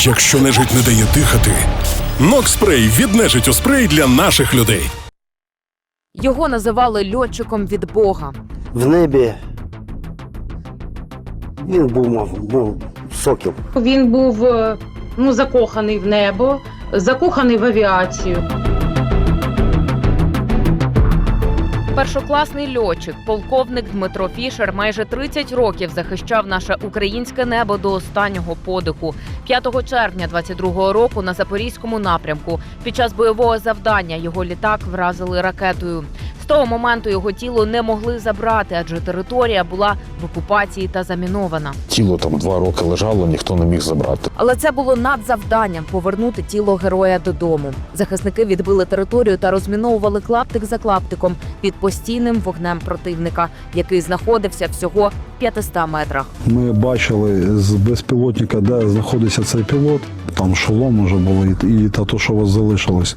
Якщо нежить не дає дихати, Нокспрей від нежиттю спрей для наших людей. Його називали льотчиком від Бога. В небі він був, мав, був сокіл. Він був е, ну, закоханий в небо, закоханий в авіацію. Першокласний льотчик, полковник Дмитро Фішер, майже 30 років захищав наше українське небо до останнього подиху. 5 червня 22-го року на запорізькому напрямку під час бойового завдання його літак вразили ракетою. Того моменту його тіло не могли забрати, адже територія була в окупації та замінована. Тіло там два роки лежало, ніхто не міг забрати. Але це було надзавданням повернути тіло героя додому. Захисники відбили територію та розміновували клаптик за клаптиком під постійним вогнем противника, який знаходився всього 500 метрах. Ми бачили з безпілотника, де знаходиться цей пілот. Там шолом уже було, і, і та то, що вас залишилось.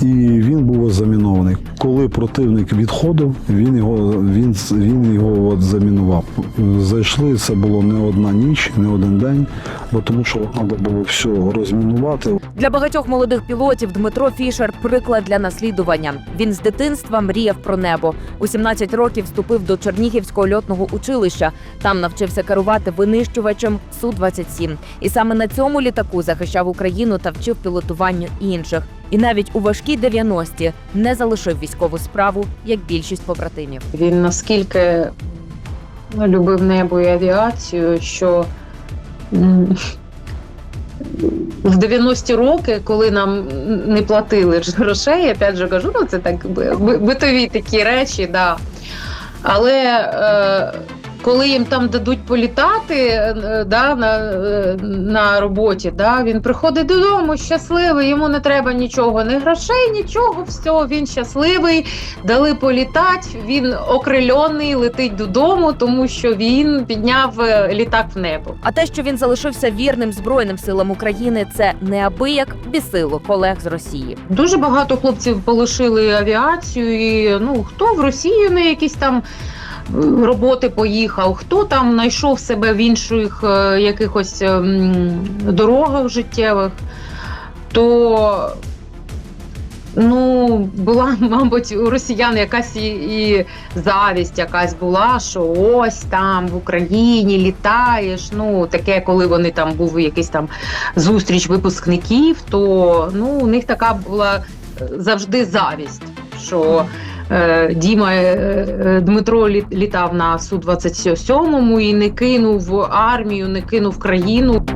І він був замінований. Коли противник відходив, він його він, він його от замінував. Зайшли. Це було не одна ніч, не один день, бо тому що треба було все розмінувати. Для багатьох молодих пілотів Дмитро Фішер приклад для наслідування. Він з дитинства мріяв про небо. У 17 років вступив до Чернігівського льотного училища. Там навчився керувати винищувачем су 27 І саме на цьому літаку захищав Україну та вчив пілотуванню інших. І навіть у важкі 90-ті не залишив військову справу, як більшість побратимів. Він наскільки любив небо і авіацію, що в 90-ті роки, коли нам не платили грошей, опять же кажу, ну це так би- би- битові такі речі, да. Але е, коли їм там дадуть політати е, да, на, е, на роботі, да, він приходить додому щасливий, йому не треба нічого, ні грошей, нічого, все, він щасливий, дали політати, він окрильоний, летить додому, тому що він підняв е, літак в небо. А те, що він залишився вірним збройним силам України, це неабияк бісило колег з Росії. Дуже багато хлопців полишили авіацію, і ну хто в Росію на якісь там роботи поїхав, хто там знайшов себе в інших е, якихось ем, дорогах життєвих, то ну, була, мабуть, у росіян якась і, і завість якась була, що ось там в Україні літаєш. Ну, таке, коли вони там був якийсь там зустріч випускників, то ну, у них така була е, завжди завість, що Діма е, е, Дмитро літав на су 27 і не кинув армію, не кинув країну.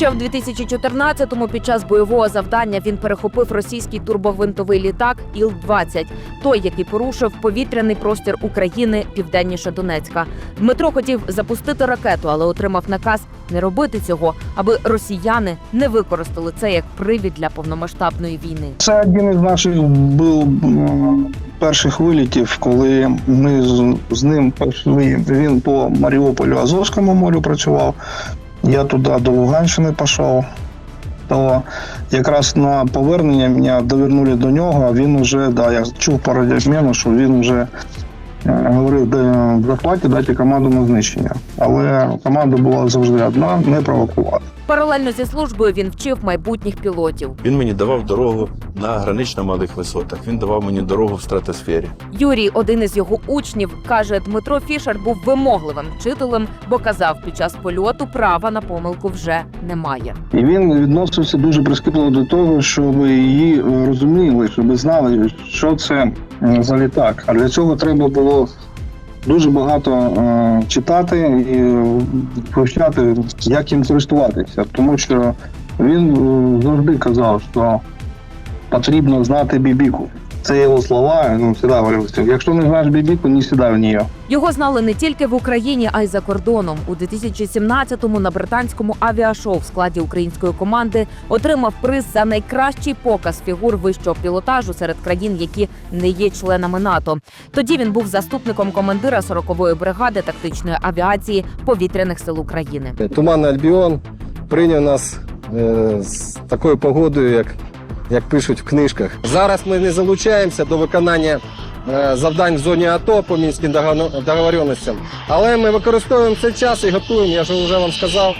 Ще в 2014-му під час бойового завдання він перехопив російський турбогвинтовий літак Іл-20, той, який порушив повітряний простір України південніше Донецька. Дмитро хотів запустити ракету, але отримав наказ не робити цього, аби росіяни не використали це як привід для повномасштабної війни. Це один із наших був перших вилітів, коли ми з, ним пішли. Він по Маріуполю Азовському морю працював. Я туди до Луганщини пішов. То якраз на повернення мене довернули до нього, а він вже, да, я чув по радіообміну, що він вже е, говорив, де в зарплаті дайте команду на знищення. Але команда була завжди одна не провокувати. Паралельно зі службою він вчив майбутніх пілотів. Він мені давав дорогу на гранично малих висотах. Він давав мені дорогу в стратосфері. Юрій, один із його учнів, каже, Дмитро Фішер був вимогливим вчителем, бо казав, під час польоту права на помилку вже немає. І він відносився дуже прискіпливо до того, щоб її е, розуміли, щоб знали, що це за літак. А для цього треба було дуже багато е, читати і вивчати, як їм користуватися. Тому що він е, завжди казав, що потрібно знати бібіку. Це його слова, ну, завжди говорив, якщо не знаєш бібіку, не сідай в неї. Його знали не тільки в Україні, а й за кордоном. У 2017-му на британському авіашоу в складі української команди отримав приз за найкращий показ фігур вищого пілотажу серед країн, які не є членами НАТО. Тоді він був заступником командира 40-ї бригади тактичної авіації повітряних сил України. Туманний Альбіон прийняв нас е, з такою погодою, як, як пишуть в книжках. Зараз ми не залучаємося до виконання е, завдань в зоні АТО по мінським договоренностям. Але ми використовуємо цей час і готуємо, я вже вам сказав.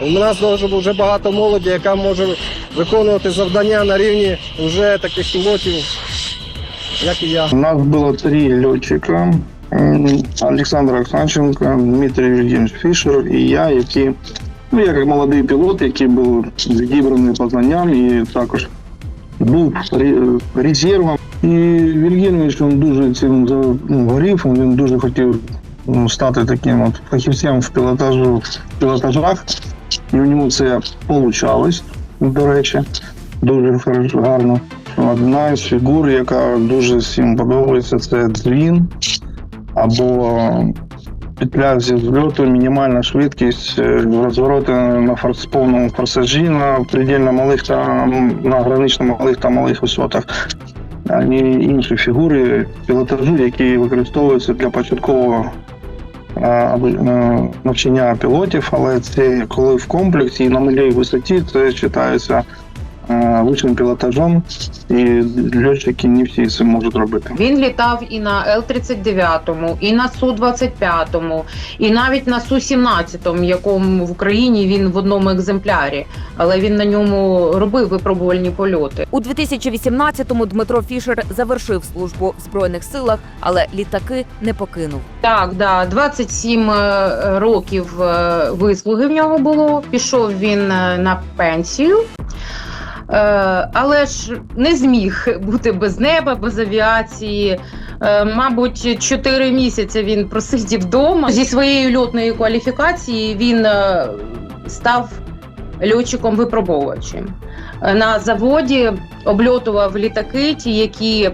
У нас вже багато молоді, яка може виконувати завдання на рівні вже таких пілотів, як і я. У нас было три летчика. М, Олександр Оксанченко, Дмитрий Євгенович Фішер і я, які, ну, як молодий пілот, який був відібраний по знанням і також був резервом. І Вільгінович він дуже цим ну, горів, він дуже хотів ну, стати таким от фахівцем в пілотажу пілотажах. І у нього це вийшло, до речі, дуже гарно. Одна із фігур, яка дуже всім подобається, це дзвін або петля зі зльоту, мінімальна швидкість, е, розвороти на форс, повному форсажі на предельно малих та на гранично малих та малих висотах. А інші фігури пілотажу, які використовуються для початкового е, е, навчання пілотів, але це коли в комплексі і на малій висоті це читається е, вищим пілотажом, і льотчики не всі це можуть робити. Він літав і на Л-39, і на Су-25, і навіть на Су-17, якому в Україні він в одному екземплярі, але він на ньому робив випробувальні польоти. У 2018-му Дмитро Фішер завершив службу в збройних силах, але літаки не покинув. Так, да, 27 е, років е, вислуги в нього було. Пішов він е, на пенсію. Е, Але ж не зміг бути без неба, без авіації. Е, Мабуть, 4 місяці він просидів вдома. Зі своєю льотною кваліфікацією він е, став льотчиком-випробовувачем. Е, На заводі обльотував літаки, ті, які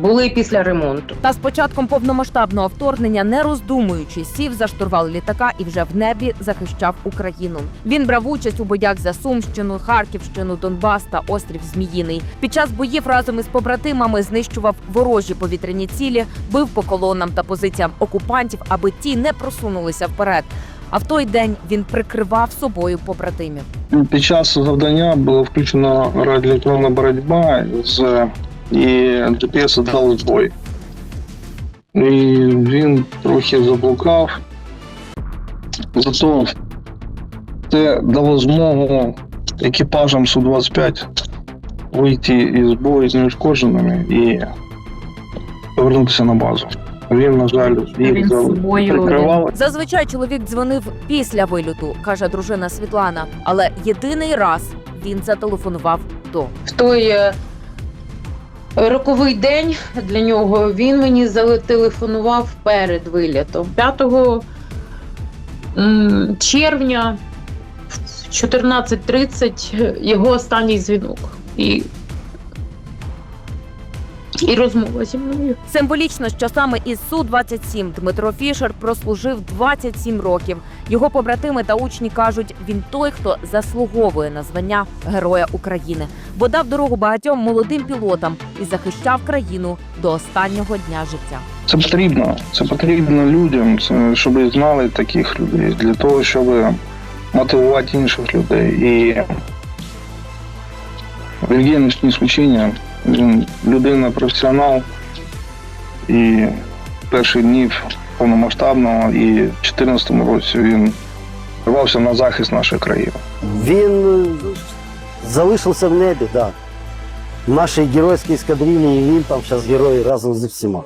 були після ремонту. Та з початком повномасштабного вторгнення, не роздумуючи, сів за штурвал літака і вже в небі захищав Україну. Він брав участь у боях за Сумщину, Харківщину, Донбас та острів Зміїний. Під час боїв разом із побратимами знищував ворожі повітряні цілі, бив по колонам та позиціям окупантів, аби ті не просунулися вперед. А в той день він прикривав собою побратимів. Під час завдання була включена радіоелектронна боротьба з і GPS дали збой. І він трохи заблукав. Зато це дало змогу екіпажам Су-25 вийти із бою з неушкодженими і повернутися на базу. Він, на жаль, їх Він за- собою прикривав. Зазвичай чоловік дзвонив після вильоту, каже дружина Світлана. Але єдиний раз він зателефонував до. в той е, роковий день для нього він мені зателефонував перед вилітом. 5 м, червня в 14.30 його останній дзвінок. І, і розмова зі мною. Символічно, що саме із су 27 Дмитро Фішер прослужив 27 років. Його побратими та учні кажуть, він той, хто заслуговує на звання Героя України, бо дав дорогу багатьом молодим пілотам і захищав країну до останнього дня життя. Це потрібно. Це потрібно людям, щоб знали таких людей, для того, щоб мотивувати інших людей. І Вільгінович не исключення. Він людина професіонал. І перші дні повномасштабного і в 2014 році він рвався на захист нашої країни. Він е, залишився в небі, так. Да. В нашій геройській ескадрилі і він там зараз герой разом з всіма.